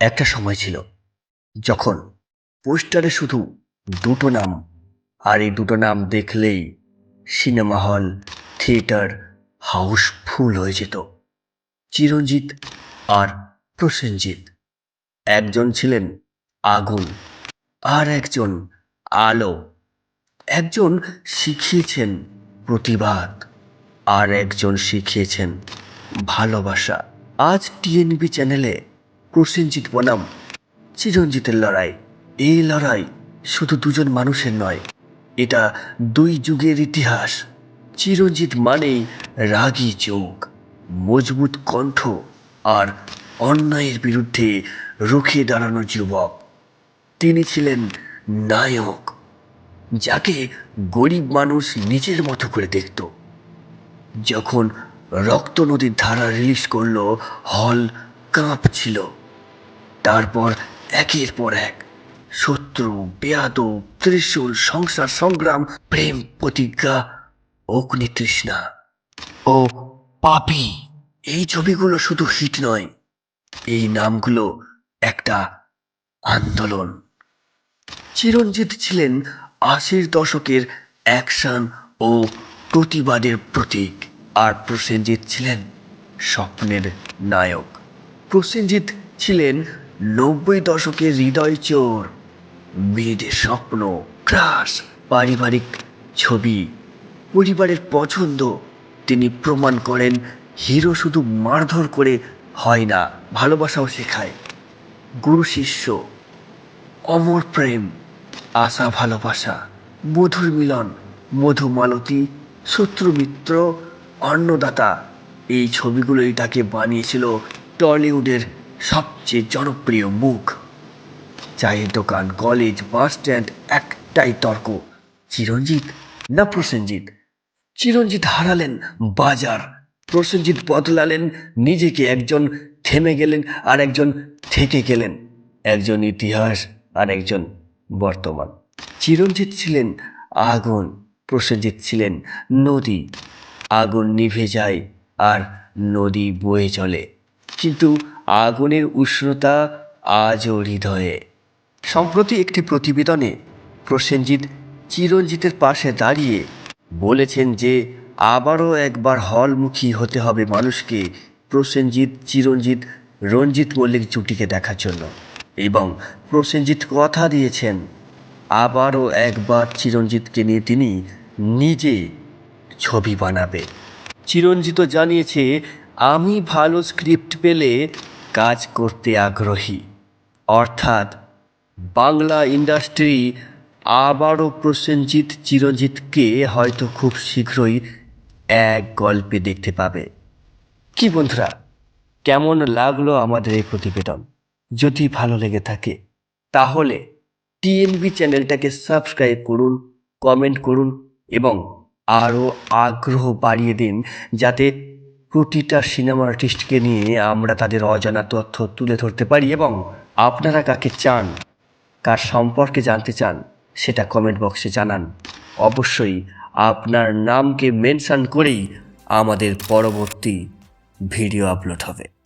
একটা সময় ছিল যখন পোস্টারে শুধু দুটো নাম আর এই দুটো নাম দেখলেই cinema hall, theatre, house full হয়ে যেত। চিরঞ্জিত আর প্রসেনজিৎ। একজন ছিলেন আগুন আর একজন আলো। একজন শিখিয়েছেন প্রতিবাদ আর একজন শিখিয়েছেন ভালোবাসা। আজ টিএনবি চ্যানেলে প্রসেনজিৎ বনাম। চিরঞ্জিতের লড়াই। এই লড়াই শুধু দুজন মানুষের নয়, এটা দুই যুগের ইতিহাস। চিরঞ্জিত মানেই রাগী যোগ, মজবুত কণ্ঠ আর অন্যায়ের বিরুদ্ধে রুখে দাঁড়ানো যুবক। তিনি ছিলেন নায়ক, যাকে গরিব মানুষ নিজের মতো করে দেখত। যখন রক্ত নদীর ধারা রিলিজ করল, হল কাঁপছিল। তারপর একের পর এক শত্রু বেয়াদ ত্রিশূল, সংসার, সংগ্রাম, প্রেম, প্রতিজ্ঞা, অগ্নিতৃষ্ণা ও পাপি। এই ছবিগুলো শুধু হিট নয়, এই নামগুলো একটা আন্দোলন। চিরঞ্জিত ছিলেন আশির দশকের অ্যাকশন ও প্রতিবাদের প্রতীক, আর প্রসেনজিৎ ছিলেন স্বপ্নের নায়ক। প্রসেনজিৎ ছিলেন নব্বই দশকের হৃদয় চোর, মেয়েদের স্বপ্ন, ক্রাশ, পারিবারিক ছবি, পরিবারের পছন্দ, তিনি প্রমাণ করেন, হিরো শুধু মারধর করে হয় না, ভালোবাসাও শেখায়। গুরু শিষ্য, অমর প্রেম, আশা, ভালোবাসা, মধুর মিলন মধুমালতী শত্রুমিত্র অন্নদাতা, এই ছবিগুলোই তাকে বানিয়েছিল টলিউডের সবচেয়ে জনপ্রিয় মুখ। চায়ের দোকান, কলেজ, বাস স্ট্যান্ড, একটাই তর্ক, চিরঞ্জিত না প্রসেনজিৎ? চিরঞ্জিত হারালেন বাজার, প্রসেনজিৎ বদলালেন নিজেকে, একজন থেমে গেলেন আর একজন থেকে গেলেন, একজন ইতিহাস আর একজন বর্তমান। চিরঞ্জিত ছিলেন আগুন, প্রসেনজিৎ ছিলেন নদী, আগুন নিভে যায় আর নদী বয়ে চলে। কিন্তু আগুনের উষ্ণতা আজও হৃদয়ে। সম্প্রতি একটি প্রতিবেদনে প্রসেনজিৎ চিরঞ্জিতের পাশে দাঁড়িয়ে বলেছেন যে, আবারও একবার হলমুখী হতে হবে মানুষকে প্রসেনজিৎ চিরঞ্জিত রঞ্জিত মল্লিক জুটিকে দেখার জন্য। এবং প্রসেনজিৎ কথা দিয়েছেন, আবারও একবার চিরঞ্জিতকে নিয়ে তিনি নিজে ছবি বানাবে। চিরঞ্জিত জানিয়েছে আমি ভালো স্ক্রিপ্ট পেলে কাজ করতে আগ্রহী। অর্থাৎ বাংলা ইন্ডাস্ট্রি আবারও প্রসেনজিৎ চিরঞ্জিতকে হয়তো খুব শীঘ্রই এক গল্পে দেখতে পাবে। কি বন্ধুরা, কেমন লাগল আমাদের এই প্রতিবেদন? যদি ভালো লেগে থাকে, তাহলে টিএনবি চ্যানেলটাকে সাবস্ক্রাইব করুন কমেন্ট করুন এবং আরও আগ্রহ বাড়িয়ে দিন, যাতে প্রতিটা সিনেমা আর্টিস্টকে নিয়ে আমরা তাদের অজানা তথ্য তুলে ধরতে পারি এবং আপনারা কাকে চান, কার সম্পর্কে জানতে চান, সেটা কমেন্ট বক্সে জানান। অবশ্যই আপনার নামকে মেনশান করেই আমাদের পরবর্তী ভিডিও আপলোড হবে।